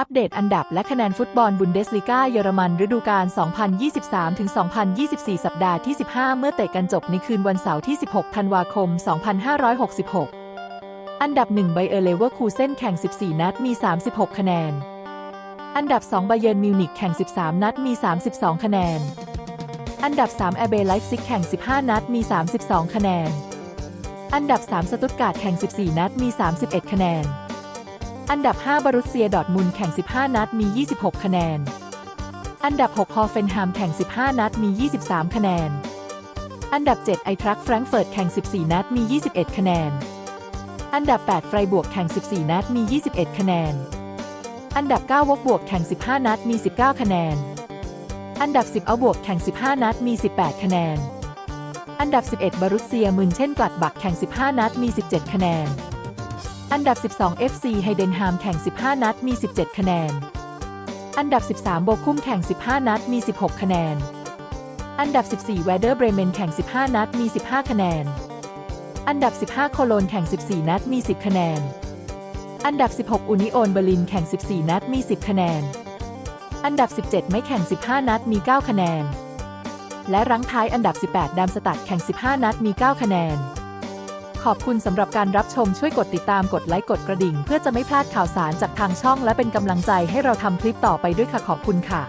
อัปเดตอันดับและคะแนนฟุตบอลบุนเดสลีกาเยอรมันฤดูกาล 2023-2024 สัปดาห์ที่ 15 เมื่อเตะกันจบในคืนวันเสาร์ที่ 16 ธันวาคม 2566 อันดับ 1 ไบเออร์เลเวอร์คูเซ่นแข่ง 14 นัดมี 36 คะแนน อันดับ 2 ไบเยิร์นมิวนิกแข่ง 13 นัดมี 32 คะแนน อันดับ 3 แอเบไลฟ์ซิกแข่ง 15 นัดมี 32 คะแนน อันดับ 3 สตุตการ์ดแข่ง 14 นัดมี 31 คะแนน อันดับ 5 บรุสเซียดอทมุนแข่ง 15 นัดมี 26 คะแนน อันดับ 6 ฮอฟเฟนไฮม์แข่ง 15 นัดมี 23 คะแนน อันดับ 7 ไอทรัคแฟรงก์เฟิร์ตแข่ง 14 นัดมี 21 คะแนน อันดับ 8 ไฟบวกแข่ง 14 นัดมี 21 คะแนน อันดับ 9 วกบวกแข่ง 15 นัดมี 19 คะแนน อันดับ 10 เอาบวกแข่ง 15 นัดมี 18 คะแนน อันดับ 11 บรุสเซียมึนเช่นกลัดบักแข่ง 15 นัดมี 17 คะแนน อันดับ 12 FC ไฮเดนฮามแข่ง 15 นัดมี 17 คะแนน อันดับ 13 โบคุ้มแข่ง 15 นัดมี 16 คะแนน อันดับ 14 แวเดอร์เบรเมนแข่ง 15 นัดมี 15 คะแนน อันดับ 15 โคโลนแข่ง 14 นัดมี 10 คะแนน อันดับ 16 อุนิโอนเบอร์ลินแข่ง 14 นัดมี 10 คะแนน อันดับ 17 ไม่แข่ง 15 นัดมี 9 คะแนน และรั้งท้ายอันดับ 18 ดามสตัดแข่ง 15 นัดมี 9 คะแนน ขอบคุณสำหรับการรับชมช่วยกดติดตามกดไลค์กดกระดิ่ง เพื่อจะไม่พลาดข่าวสารจากทางช่องและเป็นกำลังใจให้เราทำคลิปต่อไปด้วยค่ะขอบคุณค่ะ